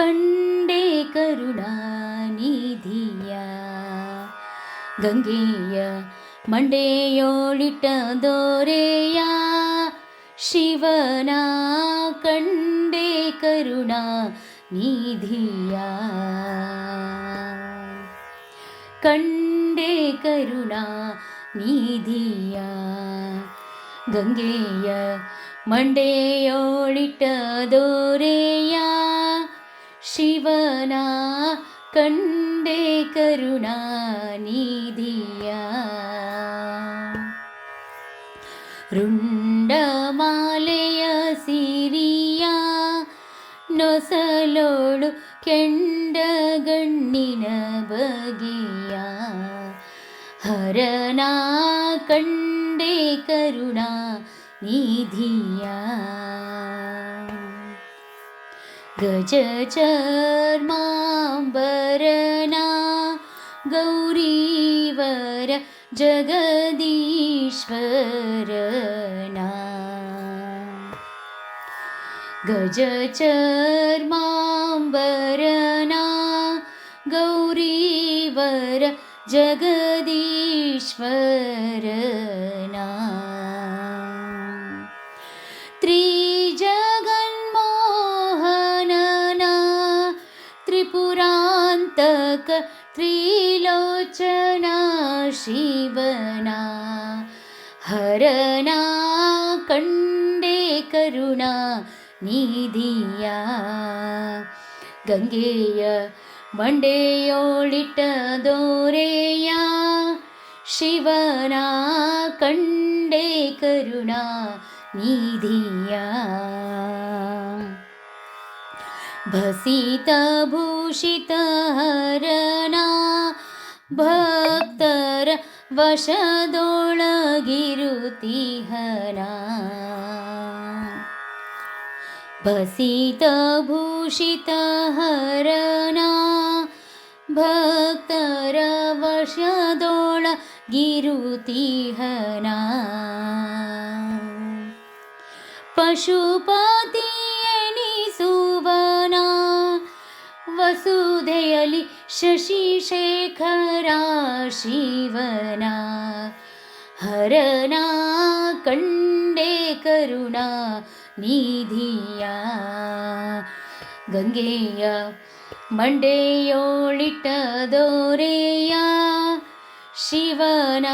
കണ്ടേ കരുണാനിധിയ. ഗംഗേയ മണ്ടേയോളിട്ടതോരേയ. ശിവന കണ്ടേ കരുണാനിധിയ. കണ്ടേ കരുണാനിധിയ. ഗംഗേയ മണ്ടേയോളിട്ടതോരേയാ. ಶಿವನ ಕಂಡೆ ಕರುಣಾ ನಿಧಿಯ ರುಂಡಮಾಲೆಯ ಸಿರಿಯ ನೊಸಲೋಳು ಕೆಂಡಗಣ್ಣಿನ ಬಗೆಯ ಹರನ ಕಂಡೆ ಕರುಣಾ ನಿಧಿಯ गजचर्माम्बरना गौरीवर जगदीश्वरना। गजचर्माम्बरना गौरीवर जगदीश्वरना। ತ್ರಿಪುರಾಂತಕ ತ್ರಿಲೋಚನ ಶಿವನ ಹರನ ಕಂಡೆ ಕರುಣಾ ನಿಧಿಯ ಗಂಗೆಯ ಮಂಡೆಯೋಳಿಟ ದೋರೆಯ ಶಿವನ ಕಂಡೆ ಕರುಣಾ ನಿಧಿಯ ಭಸಿತ ಭೂಷಿತ भूषित हरना भक्त वशदोळ गिरुति हना भसित भूषित हरना भक्त वशदोळ गिरुति पशुपति ವಸುಧೆಯಲಿ ಶಶಿಶೇಖರ ಶಿವನ. ಹರನ ಕಂಡೆ ಕರುಣಾ ನಿಧಿಯ. ಗಂಗೆಯ ಮಂಡೆಯೋಳಿಟ ದೋರೆಯ ಶಿವನ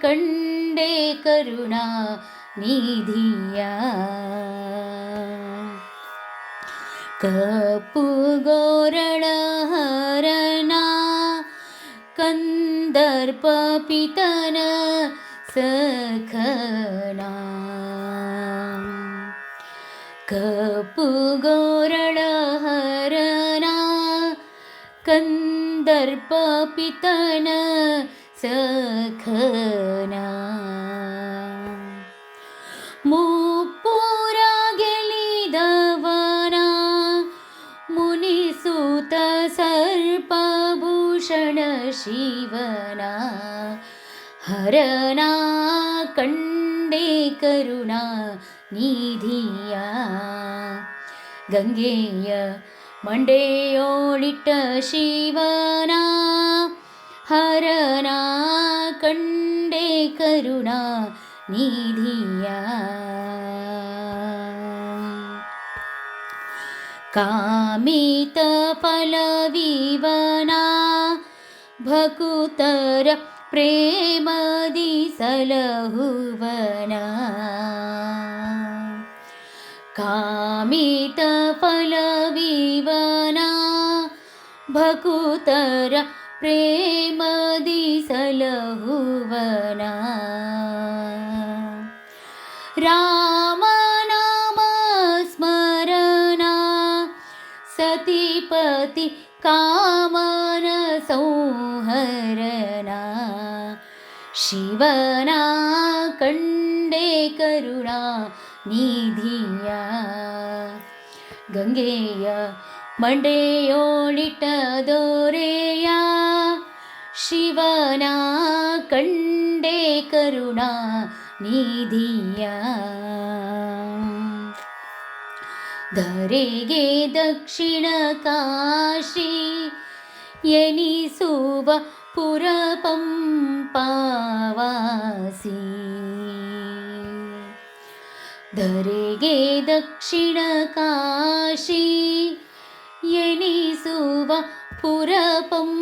ಕಂಡೆ ಕರುಣಾ ನಿಧಿಯ. ಕಪ್ಪು ಗೋರಳ ಹರನ ಕಂದರ್ಪ ಪಿತನ ಸಖನ ಕಪ್ಪು ಗೋರಳ ಹರನ ಕಂದರ್ಪ ಪಿತನ ಸಖನ ഭൂഷണ ശിവന. ഹരണ കണ്ടേ കരുണ നീതിയ ഗംഗേയ മണ്ടേയോളിട്ട ശിവന. ഹരണ കണ്ടേ കരുണ നീതിയ കാമിത പലവീവനാ. भकुतर प्रेमदिसलहुवना कामितफलविवना भकुतर प्रेमदि सलहुवना। रामनामस्मरणा सतिपति कामनसौ ಸತಿಪತಿ ಕಾಮನ ಸಂಹರಣ ಶಿವನ ಕಂಡೆ ಕರುಣಾ ನಿಧಿಯ ಗಂಗೆಯ ಮಂಡೆಯೋಳಿಟ ದೋರೆಯ ಶಿವನ ಕಂಡೆ ಕರುಣಾ ನಿಧಿಯ ಧರೆಗೆ ದಕ್ಷಿಣ ಕಾಶಿ ಎನಿಸುವ ಪುರಪಂಪಾವಾಸಿ ಧರೆಗೆ ದಕ್ಷಿಣ ಕಾಶಿ ಎನಿಸುವ ಪುರಪಂಪಾವಾಸಿ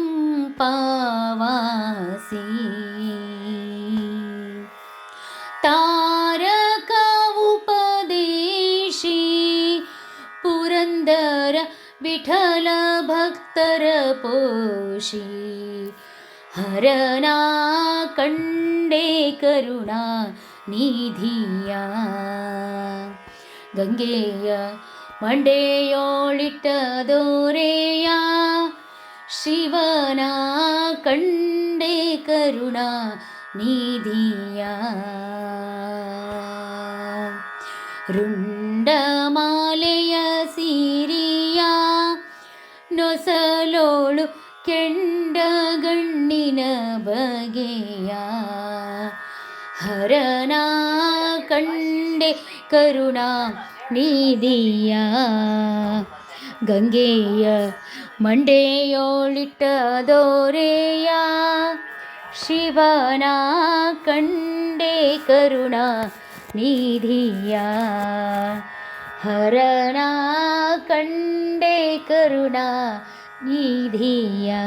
ತಾರಕ ಉಪದೇಶಿ ಪುರಂದರ ವಿಠಲ ಭಕ್ತರ ಪೋಷಿ ಹರನಾ ಕಂಡೇ ಕರುಣಾ ನಿಧಿಯ ಗಂಗೆಯ ಮಂಡೆಯೋಳಿಟ್ಟ ದೋರೆಯ ಶಿವನ ಕಂಡೇ ಕರುಣಾ ನಿಧಿಯ ರುಂಡಮಾಲೆಯ ಬಗೆಯ ಹರನ ಕಂಡೆ ಕರುಣಾ ನಿಧಿಯ ಗಂಗೆಯ ಮಂಡೆಯೋಳಿಟ್ಟ ದೋರೆಯ ಶಿವನ ಕಂಡೆ ಕರುಣಾ ನಿಧಿಯ ಹರನ ಕಂಡೆ ಕರುಣಾ निधिया